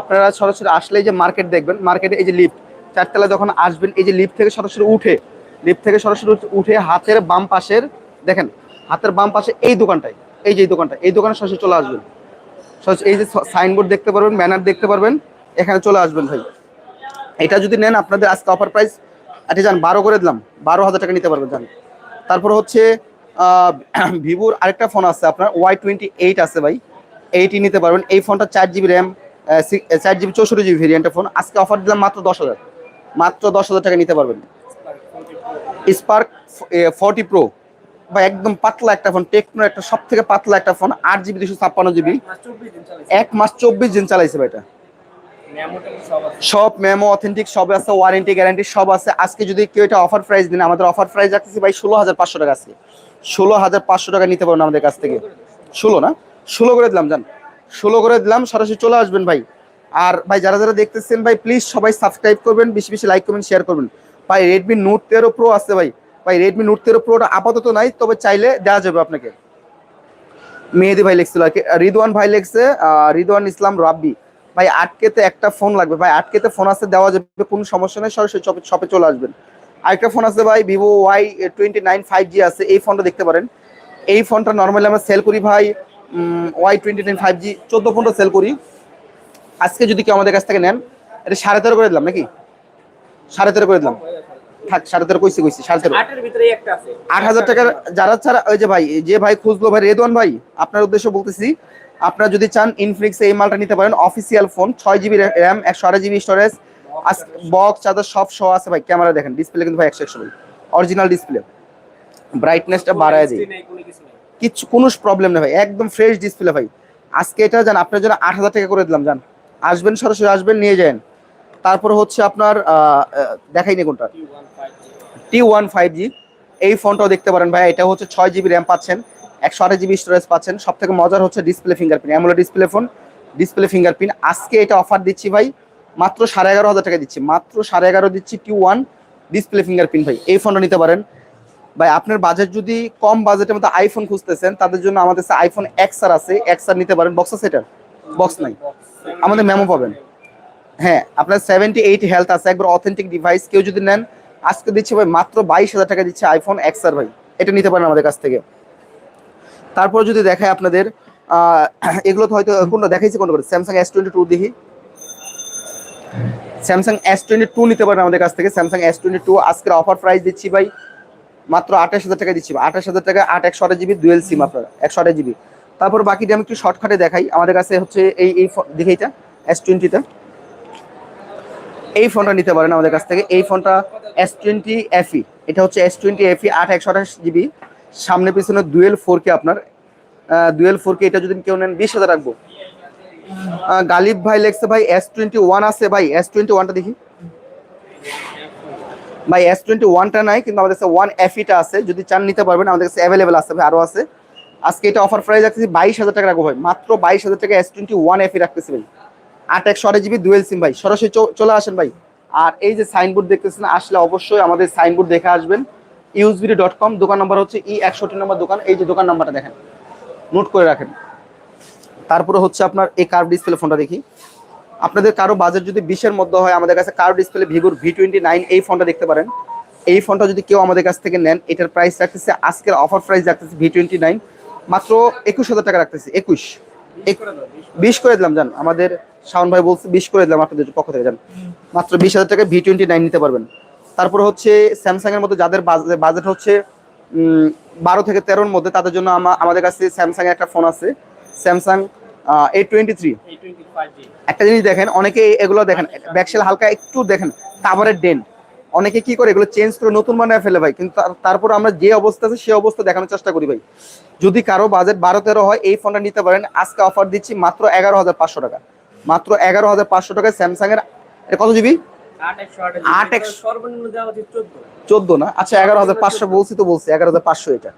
আপনারা সরাসরি আসলেই যে মার্কেট দেখবেন মার্কেটে এই যে লিফট চারতলায় যখন আসবেন, এই যে লিফট থেকে সরাসরি উঠে লিফট থেকে সরাসরি উঠে হাতের বাম পাশের, দেখেন, হাতের বাম পাশে এই দোকানটাই, এই যে দোকানটা, এই দোকানে সরাসরি চলে আসবেন। সরাসরি এই যে সাইনবোর্ড দেখতে পারবেন ব্যানার দেখতে পারবেন, এখানে চলে আসবেন ভাই। এটা যদি নেন আপনাদের আজকে অফার প্রাইস আচ্ছা যান বারো করে দিলাম, বারো হাজার টাকা নিতে পারবেন যান তারপর হচ্ছে ভিভোর আরেকটা ফোন আছে আপনার ওয়াই টোয়েন্টি এইট আছে ভাই এইটি নিতে পারবেন। এই ফোনটা চার জিবি র্যাম চার জিবি চৌষট্টি জিবি ভেরিয়েন্টের ফোন আজকে অফার দিলাম মাত্র দশ হাজার, মাত্র দশ হাজার টাকা নিতে পারবেন। স্পার্ক ফর্টি প্রো বা একদম পাতলা একটা ফোন টেকনো একটা সব থেকে পাতলা একটা ফোন আট জিবি দুশো ছাপ্পান্ন জিবি। এক মাস চব্বিশ দিন চালাইছে ভাই এটা। সব। মেমো অথেন্টিক সব আছে ওয়ারেন্টি গ্যারান্টি সব আছে। আজকে যদি কেউ এটা অফার প্রাইস দিন, আমাদের অফার প্রাইস রাখতেছি ভাই ষোলো হাজার পাঁচশো টাকা আছে ষোলো হাজার পাঁচশো টাকা নিতে পারবেন আমাদের কাছ থেকে। ষোলো না? ষোলো করে দিলাম, জান। ষোলো করে দিলাম, সরাসরি চলে আসবেন ভাই। আর ভাই, যারা যারা দেখতেছেন ভাই প্লিজ সবাই সাবস্ক্রাইব করবেন, বেশি বেশি লাইক করবেন শেয়ার করবেন। ভাই রেডমি নোট তেরো প্রো আছে ভাই। ভাই রেডমি নোট তেরো প্রোটা আপাতত নাই, তবে চাইলে দেওয়া যাবে আপনাকে। মেহেদি ভাই লিখছিল আর কি। রিদওয়ান ভাই লিখছে রিদওয়ান ইসলাম রাব্বি। ভাই আটকেতে একটা ফোন লাগবে। ভাই আটকেতে ফোন আছে দেওয়া যাবে কোনো সমস্যা নেই সরাসরি শপে চলে আসবেন। আরেকটা ফোন আছে ভাই Vivo Y twenty nine five G আছে এই ফোনটা দেখতে পারেন। এই ফোনটা নর্মালি আমরা সেল করি ভাই Y twenty nine five G চোদ্দ ফোনটা সেল করি। আজকে যদি কেউ আমাদের কাছ থেকে নেন এটা সাড়ে তেরো করে দিলাম নাকি? সাড়ে তেরো করে দিলাম। থাক সাড়ে তেরো কইছি কইছি সাড়ে তেরো। আট হাজার টাকার যারা ছাড়া ওই যে ভাই যে ভাই খুঁজলো ভাই রেদওয়ান ভাই আপনার উদ্দেশ্যে বলতেছি আপনারা যদি চান ইনফ্লিক্স এই মালটা নিতে পারেন। অফিসিয়াল ফোন ছয় জিবি র্যাম একশো আড়াই জিবি স্টোরেজ বক্স চার্জার সব সহ আছে ভাই ক্যামেরা দেখেন ডিসপ্লে কিন্তু ভাই একশো একশো অরিজিনাল ডিসপ্লে ব্রাইটনেসটা বাড়ায় দিই কিছু কোনো প্রবলেম নেই ভাই একদম ফ্রেশ ডিসপ্লে ভাই। আজকে এটা জান আপনার জন্য আট হাজার টাকা করে দিলাম জান। আসবেন সরাসরি আসবেন নিয়ে যান। তারপর হচ্ছে আপনার দেখাই নি কোনটা? টি ওয়ান ফাইভ জি এই ফোনটাও দেখতে পারেন ভাই এটা হচ্ছে ছয় জিবি র্যাম পাচ্ছেন। একশো আঠাশ জিবি স্টোরেজ পাচ্ছেন। সব থেকে মজার হচ্ছে ডিসপ্লে ফিঙ্গারপ্রিন্ট এমন ডিসপ্লে ফোন ডিসপ্লে ফিঙ্গারপ্রিন্ট আজকে এটা অফার দিচ্ছি ভাই, মাত্র সাড়ে এগারো হাজার টাকা দিচ্ছি। মাত্র সাড়ে এগারো দিচ্ছি টি ওয়ান ডিসপ্লে ফিঙ্গারপ্রিন্ট ভাই। এই ফোনটা নিতে পারেন। ভাই, আপনার বাজেট যদি কম বাজেটের মধ্যে আইফোন খুঁজতেছেন, তাদের জন্য আমাদের কাছে আইফোন এক্সআর আছে। এক্সআর নিতে পারেন। বক্স সেটার বক্স নাই? আমাদের মেমো পাবেন। হ্যাঁ আপনার সেভেন্টি এইট হেলথ আছে। একবার অথেন্টিক ডিভাইস কেউ যদি নেন, আজকে দিচ্ছে ভাই, মাত্র বাইশ হাজার টাকা দিচ্ছে আইফোন এক্সআর ভাই। এটা নিতে পারেন আমাদের কাছ থেকে। তারপর যদি দেখায় আপনাদের এগুলো তো হয়তো কোনটা দেখাইছি কোনটা স্যামসাং এস টোয়েন্টি টু দেখি। স্যামসাং এস টোয়েন্টি টু নিতে পারেন আমাদের কাছ থেকে। স্যামসাং এস টোয়েন্টি টু আজকের অফার প্রাইস দিচ্ছি ভাই মাত্র আঠাশ হাজার টাকা দিচ্ছি। আঠাশ হাজার টাকা, আট একশো আঠাশ জিবি ডুয়েল সিম আপনার, একশো আঠাশ জিবি তারপর বাকিটা আমি একটু শর্টকাটে দেখাই। আমাদের কাছে হচ্ছে এই এই দেখি এটা এস টোয়েন্টিটা এই ফোনটা নিতে পারেন আমাদের কাছ থেকে। এই ফোনটা এস টোয়েন্টি এফি এটা হচ্ছে এস টোয়েন্টি এফি আট একশো আঠাশ জিবি সামনে পিছনে দুয়েল ফোর কে আপনার দুয়েল ফোর কে এটা যদি কেউ নেন বিশ হাজার রাখব। গালিব ভাই লেখছে, ভাই এস টোয়েন্টি ওয়ান আছে, ভাই এস টোয়েন্টি ওয়ানটা দেখি। ভাই এস টোয়েন্টি ওয়ানটা নাই, কিন্তু আমাদের কাছে ওয়ান এফিটা আছে। যদি চান নিতে পারবেন, আমাদের কাছে অ্যাভেলেবেল আছে, ভাই আরও আছে। আজকে এটা অফার প্রাইস রাখতেছি বাইশ হাজার টাকা রাখব, ভাই। মাত্র বাইশ হাজার টাকা এস টোয়েন্টি ওয়ান এফি রাখতেছি, ভাই। আট একশো আট জিবি দুয়েল সিম ভাই। সরাসরি চলে আসেন, ভাই। আর এই যে সাইনবোর্ড দেখতেছেন, আসলে অবশ্যই আমাদের সাইনবোর্ড দেখে আসবেন। ইউজবিডি ডট কম দোকান নাম্বার হচ্ছে ই একষট্টি নম্বর দোকান। এই যে দোকান নাম্বারটা দেখেন নোট করে রাখেন। তারপরে হচ্ছে আপনার এই কার্ভ ডিসপ্লে ফোনটা দেখি। আপনাদের কারও বাজেট যদি বিশের মধ্যে হয়, আমাদের কাছে কার্ভ ডিসপ্লে ভিভোর ভি টোয়েন্টি নাইন এই ফোনটা দেখতে পারেন। এই ফোনটা যদি কেউ আমাদের কাছ থেকে নেন, এটার প্রাইস রাখতেছে, আজকের অফার প্রাইস রাখতেছে ভি টোয়েন্টি নাইন মাত্র একুশ হাজার টাকা রাখতেছে, একুশ। এক- বিশ করে দিলাম, জান। আমাদের শাওন ভাই বলছে বিশ করে দিলাম, আপনাদের পক্ষ থেকে, জান। মাত্র বিশ হাজার টাকা ভি টোয়েন্টি নাইন নিতে পারবেন। তারপর হচ্ছে স্যামসাং এর মধ্যে যাদের বাজেট হচ্ছে বারো থেকে তেরোর মধ্যে, তাদের জন্য আমাদের কাছে স্যামসাং একটা ফোন আছে। স্যামসাং টোয়েন্টি থ্রি একটা জিনিস দেখেন, অনেকে এগুলো দেখেন ব্যাকসেল হালকা একটু দেখেন, কাভারের ডেন। অনেকে কি করে, এগুলো চেঞ্জ করে নতুন বানায় ফেলে ভাই, কিন্তু তারপর আমরা যে অবস্থা আছে সেই অবস্থা দেখানোর চেষ্টা করি ভাই। যদি কারও বাজেট বারো, তেরো হয়, এই ফোনটা নিতে পারেন, আজকে অফার দিচ্ছি মাত্র এগারো হাজার পাঁচশো টাকা। মাত্র এগারো হাজার পাঁচশো টাকায় স্যামসাং এর কত জিবি আট একশো আট আট সর্বনিম্ন দেওয়া হচ্ছে চোদ্দ। চোদ্দ না? আচ্ছা এগারো হাজার পাঁচশো বলছি তো বলছি এগারো হাজার পাঁচশো এটা।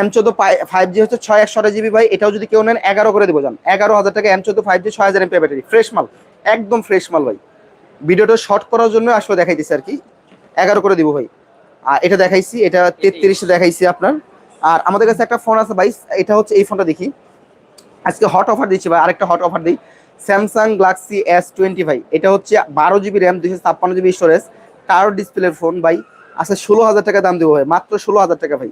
এম চোদ্দ ফাইভ জি হচ্ছে ছয় একশো জিবি ভাই এটাও যদি কেউ নেন এগারো করে দেবো এগারো হাজার টাকা এম চোদ্দ ফাইভ জি ছয় হাজার এমপি ব্যাটারি। ফ্রেশ মাল একদম ফ্রেশ মাল ভাই। ভিডিওটা শর্ট করার জন্য আসলে দেখাইতেছি আর কি। এগারো করে দিব ভাই। আর এটা দেখাইছি এটা তেত্রিশে দেখাইছি আপনার। আর আমাদের কাছে একটা ফোন আছে ভাই এটা হচ্ছে এই ফোনটা দেখি। আজকে হট অফার দিচ্ছি ভাই আরেকটা হট অফার দিই। স্যামসাং গ্যালাক্সি এস টোয়েন্টি ভাই এটা হচ্ছে বারো জিবি র্যাম দুশো ছাপ্পান্ন জিবি স্টোরেজ টাওয়ার ডিসপ্লের ফোন ভাই। আচ্ছা ষোলো হাজার টাকা দাম দেবো ভাই মাত্র ষোলো হাজার টাকা ভাই।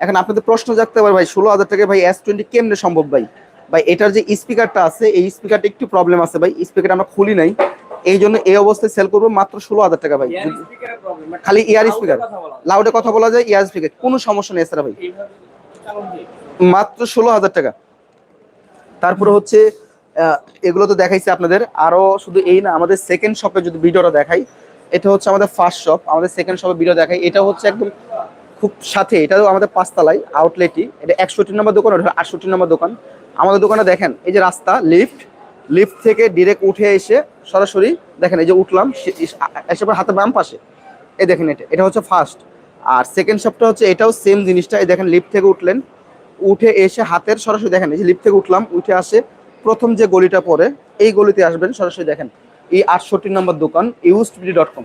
এখন আপনাদের প্রশ্ন জাগতে পারে ভাই ষোলো হাজার টাকা ভাই এস টোয়েন্টি কেমনে সম্ভব ভাই? ভাই এটার যে স্পিকারটা আছে এই স্পিকারটা একটু প্রবলেম আছে ভাই স্পিকারটা আমরা খুলি নাই। এই জন্য এই অবস্থায় সেল করব মাত্র ষোলো হাজার টাকা ভাই। ইয়ার প্রবলেম খালি speaker। কথা লাউডে কথা বলা যায় ইয়ার স্পিকার কোনো সমস্যা নেই এছাড়া ভাই। মাত্র ষোলো হাজার টাকা। তারপরে হচ্ছে এগুলো তো দেখাইছি আপনাদের। আরও শুধু এই না, আমাদের সেকেন্ড শপে যদি ভিডিওটা দেখাই, এটা হচ্ছে আমাদের ফার্স্ট শপ আমাদের সেকেন্ড শপে ভিডিও দেখাই। এটা হচ্ছে একদম খুব সাথে, এটাও আমাদের পাঁচতলায় আউটলেটই এটা একষট্টি নম্বর দোকান, ওটা আটষট্টি নম্বর দোকান। আমাদের দোকানে দেখেন, এই যে রাস্তা লিফট লিফট থেকে ডিরেক্ট উঠে এসে সরাসরি দেখেন, এই যে উঠলাম এস- হাতের বাম পাশে। এই দেখেন এটা এটা হচ্ছে ফার্স্ট আর সেকেন্ড শপটা হচ্ছে, এটাও সেম জিনিসটা, এই দেখেন লিফট থেকে উঠলেন। উঠে এসে হাতের সরাসরি দেখেন, এই যে লিফট থেকে উঠলাম, উঠে আসে প্রথম যে গলিটা পড়ে, এই গলিতে আসবেন, সরাসরি দেখেন, এই আটষট্টি নম্বর দোকান ইউজবিডি ডট কম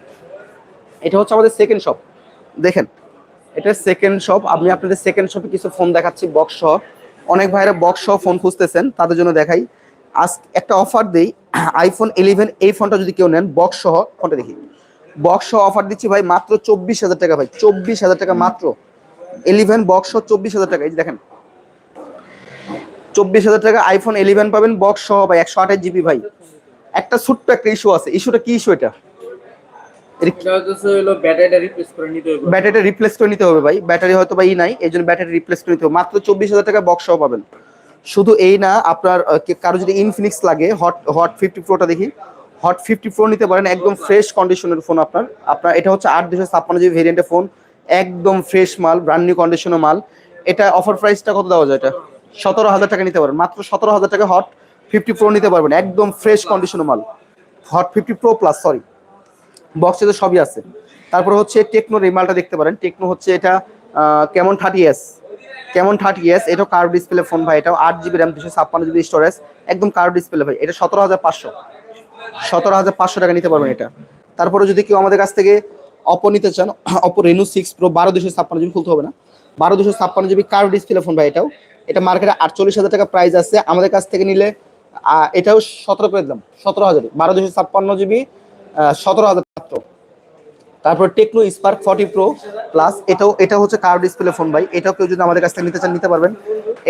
এটা হচ্ছে আমাদের সেকেন্ড শপ দেখেন, এটা সেকেন্ড শপ আমি আপনাদের সেকেন্ড শপে কিছু ফোন দেখাচ্ছি বক্স সহ। অনেক ভাইরা বক্স সহ ফোন খুঁজতেছেন, তাদের জন্য দেখাই। আজ একটা অফার দিই আইফোন ইলেভেন এই ফোনটা যদি কেউ নেন বক্স সহ ফোনটা দেখি। বক্স সহ অফার দিচ্ছি ভাই, মাত্র চব্বিশ হাজার টাকা ভাই, চব্বিশ হাজার টাকা মাত্র। ইলেভেন বক্স সহ চব্বিশ হাজার টাকা, এই দেখেন। চব্বিশ হাজার টাকা আইফোন ইলেভেন পাবেন বক্স সহ ভাই একশো আঠাশ জিবি ভাই। একটা ছোট্ট একটা ইস্যু আছে। ইস্যুটা কি ইস্যু এটা? ব্যাটারিটা রিপ্লেস করে নিতে হবে। ভাই। ব্যাটারি হয়তো বা ই নাই এই জন্য ব্যাটারি রিপ্লেস করে নিতে হবে। মাত্র চব্বিশ হাজার টাকা বক্স সহ পাবেন। শুধু এই না আপনার কারও যদি ইনফিনিক্স লাগে হট হট ফিফটি প্রোটা দেখি। হট ফিফটি প্রো নিতে পারেন একদম ফ্রেশ কন্ডিশনের ফোন আপনার। আপনার এটা হচ্ছে আট দুশো ছাপ্পান্ন জিবি ভেরিয়েন্টের ফোন একদম ফ্রেশ মাল ব্র্যান্ড নিউ কন্ডিশনের মাল। এটা অফার প্রাইসটা কত দেওয়া যায় এটা? সতেরো হাজার টাকা নিতে পারবেন। মাত্র সতেরো হাজার টাকা হট ফিফটি প্রো নিতে পারবেন। একদম ফ্রেশ কন্ডিশনের মাল। Hot fifty pro plus sorry বক্সে তো সবই আছে। তারপর হচ্ছে টেকনোর এই মালটা দেখতে পারেন। টেকনো হচ্ছে এটা Camon thirty S Camon thirty S এটাও কার্ভ ডিসপ্লে ফোন ভাই। এটাও আট জিবি র্যাম দুশো ছাপ্পান্ন জিবি স্টোরেজ একদম কার্ভ ডিসপ্লে ভাই। এটা সতেরো হাজার পাঁচশো। সতেরো হাজার পাঁচশো টাকা নিতে পারবেন এটা। তারপরে যদি কেউ আমাদের কাছ থেকে অপো নিতে চান অপো রেনু সিক্স প্রো বারো দুশো ছাপ্পান্ন জিবি খুলতে হবে না। বারো দুশো ছাপ্পান্ন জিবি কার্ভ ডিসপ্লে ফোন ভাই এটাও। এটা মার্কেটে আটচল্লিশ হাজার টাকা প্রাইস আছে। আমাদের কাছ থেকে নিলে এটাও সতেরো করে দিলাম, সতেরো হাজার। বারো দুশো ছাপ্পান্ন জিবি সতেরো হাজার মাত্র। তারপর Tecno Spark forty pro plus এটাও, এটা হচ্ছে কার ডিসপ্লে ফোন ভাই। এটাও কেউ যদি আমাদের কাছ থেকে নিতে চান, নিতে পারবেন।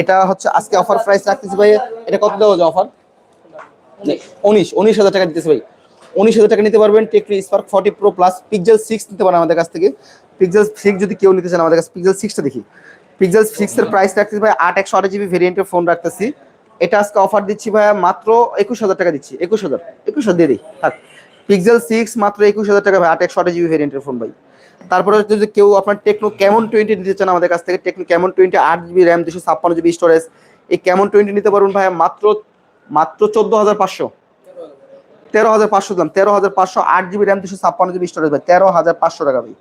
এটা হচ্ছে আজকে অফার প্রাইস রাখতেছি ভাই, এটা কত দেওয়া যায় অফার উনিশ উনিশ হাজার টাকা দিতেছি ভাই। উনিশ হাজার টাকা নিতে পারবেন Tecno Spark forty pro plus Pixel six নিতে পারেন আমাদের কাছ থেকে। পিক্সেল সিক্স যদি কেউ নিতে চান আমাদের কাছে পিক্সেল সিক্সটা দেখি। পিক্সেল সিক্সের প্রাইস রাখতেছি ভাই আট একশো আট জিবি ভেরিয়েন্টের ফোন রাখতেছি। এটা আজকে অফার দিচ্ছি ভাইয়া মাত্র একুশ হাজার টাকা দিচ্ছি। একুশ হাজার একুশ হাজার দিয়ে দিই থাক। পিক্সেল সিক্স মাত্র একুশ হাজার টাকা ভাই আট একশো আট জিবি ভেরিয়েন্টের ফোন ভাই। তারপরে যদি কেউ আপনার টেকনো ক্যামন টোয়েন্টি নিতে চান আমাদের কাছ থেকে টেকনো ক্যামন টোয়েন্টি আট জিবি র্যাম দুশো ছাপ্পান্ন জিবি স্টোরেজ এই ক্যামন টোয়েন্টি নিতে পারবেন ভাইয়া মাত্র মাত্র চোদ্দ হাজার পাঁচশো। তেরো হাজার পাঁচশো দাম তেরো হাজার পাঁচশো আট জিবি র্যাম দুশো ছাপ্পান্ন জিবি স্টোরেজ ভাই তেরো হাজার পাঁচশো টাকা ভাই।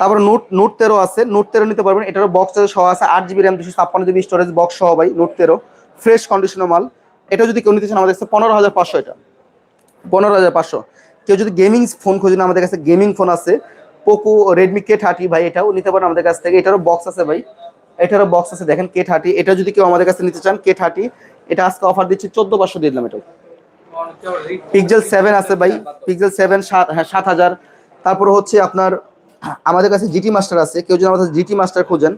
তারপরে নোট নোট তেরো আছে, নোট তেরো নিতে পারবেন। এটারও বক্স সহ আছে আট জিবি র্যাম দুশো ছাপ্পান্ন জিবি স্টোরেজ বক্স সহ ভাই, নোট তেরো। ফ্রেশ কন্ডিশনের মাল। এটা যদি কেউ নিতে চান, আমাদের কাছে পনেরো হাজার পাঁচশো এটা। পনেরো হাজার পাঁচশো। কেউ যদি গেমিং ফোন খোঁজেন আমাদের কাছে গেমিং ফোন আছে। পোকো রেডমি কে থার্টি ভাই, এটাও নিতে পারেন আমাদের কাছ থেকে। এটারও বক্স আছে ভাই। এটারও বক্স আছে, দেখেন কে থার্টি এটা যদি কেউ আমাদের কাছে নিতে চান কে থার্টি এটা আজকে অফার দিচ্ছি, চোদ্দ পাঁচশো দিয়ে দিলাম এটা পিক্সেল সেভেন আছে ভাই। পিক্সেল সেভেন সাত হ্যাঁ সাত হাজার। তারপরে হচ্ছে আপনার আমাদের কাছে জিটি মাস্টার আছে, কেউ যদি আমাদের জিটি মাস্টার খোঁজেন,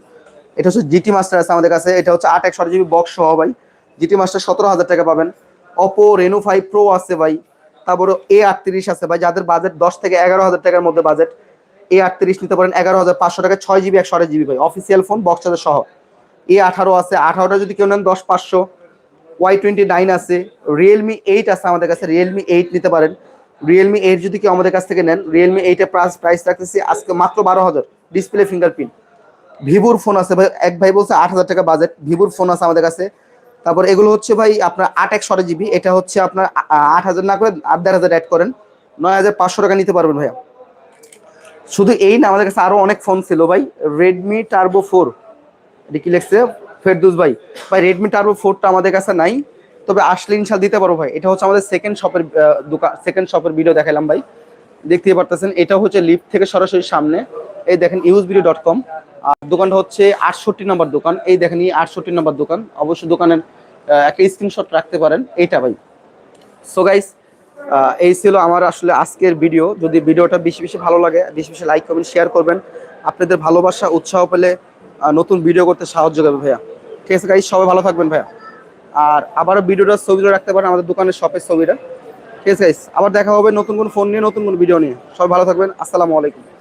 এটা হচ্ছে জিটি মাস্টার আছে আমাদের কাছে, এটা হচ্ছে আট, একশো জিবি বক্স সহ ভাই। জিটি মাস্টার সতেরো হাজার টাকা পাবেন। অপো রেনো ফাইভ প্রো আছে ভাই। তারপরে এ আটত্রিশ আছে ভাই, যাদের বাজেট দশ থেকে এগারো হাজার টাকার মধ্যে বাজেট এ আটত্রিশ নিতে পারেন এগারো হাজার পাঁচশো টাকা, ছয় জিবি একশো আট জিবি ভাই অফিসিয়াল ফোন বক্স চার্জার সহ। এ আঠারো আছে, আঠারোটা যদি কেউ নেন দশ পাঁচশো। ওয়াই টোয়েন্টি নাইন আছে রিয়েলমি এইট আছে আমাদের কাছে রিয়েলমি এইট নিতে পারেন। রিয়েলমি এইট যদি কেউ আমাদের কাছ থেকে নেন রিয়েলমি এইটের প্রাইস প্রাইস রাখতেছি আজকে মাত্র বারো হাজার ডিসপ্লে ফিঙ্গারপ্রিন্ট ভিভোর ফোন আছে ভাই, এক ভাই বলছে আট হাজার টাকা বাজেট ভিভোর ফোন আছে আমাদের কাছে। তারপর এগুলো হচ্ছে ভাই আপনার আট এক একশো জিবি এটা হচ্ছে আপনার আট হাজার না করে আট দেড় হাজার অ্যাড করেন। নয় হাজার পাঁচশো টাকা নিতে পারবেন ভাইয়া। শুধু এই না, আমাদের কাছে আরও অনেক ফোন ছিল ভাই রেডমি টার্বো ফোর এটা কি লিখছে? ফেরদুস ভাই। ভাই রেডমি টার্বো ফোরটা আমাদের কাছে নাই। তবে আসলে ইনশাল দিতে পারব ভাই। এটা হচ্ছে আমাদের সেকেন্ড শপের দোকান সেকেন্ড শপের ভিডিও দেখালাম ভাই। দেখতেই পারতেছেন, এটা হচ্ছে লিফট থেকে সরাসরি সামনে। এই দেখেন ইউজ ভিডিও ডট কম আর দোকানটা হচ্ছে আটষট্টি নম্বর দোকান। এই দেখেন এই আটষট্টি নম্বর দোকান। অবশ্যই দোকানের একটা স্ক্রিনশট রাখতে পারেন। এইটা ভাই। সো গাইস এই ছিল আমার আসলে আজকের ভিডিও যদি ভিডিওটা বেশি বেশি ভালো লাগে, বেশি বেশি লাইক করবেন শেয়ার করবেন। আপনাদের ভালোবাসা, উৎসাহ পেলে নতুন ভিডিও করতে সাহায্য করবে ভাইয়া। ঠিক আছে গাইস সবাই ভালো থাকবেন ভাইয়া। আর আবারও ভিডিওটা ছবিটা রাখতে পারেন আমাদের দোকানের শপের ছবিটা। ঠিক আছে আবার দেখা হবে নতুন কোন ফোন নিয়ে, নতুন কোন ভিডিও নিয়ে। সবাই ভালো থাকবেন, আসসালামু আলাইকুম।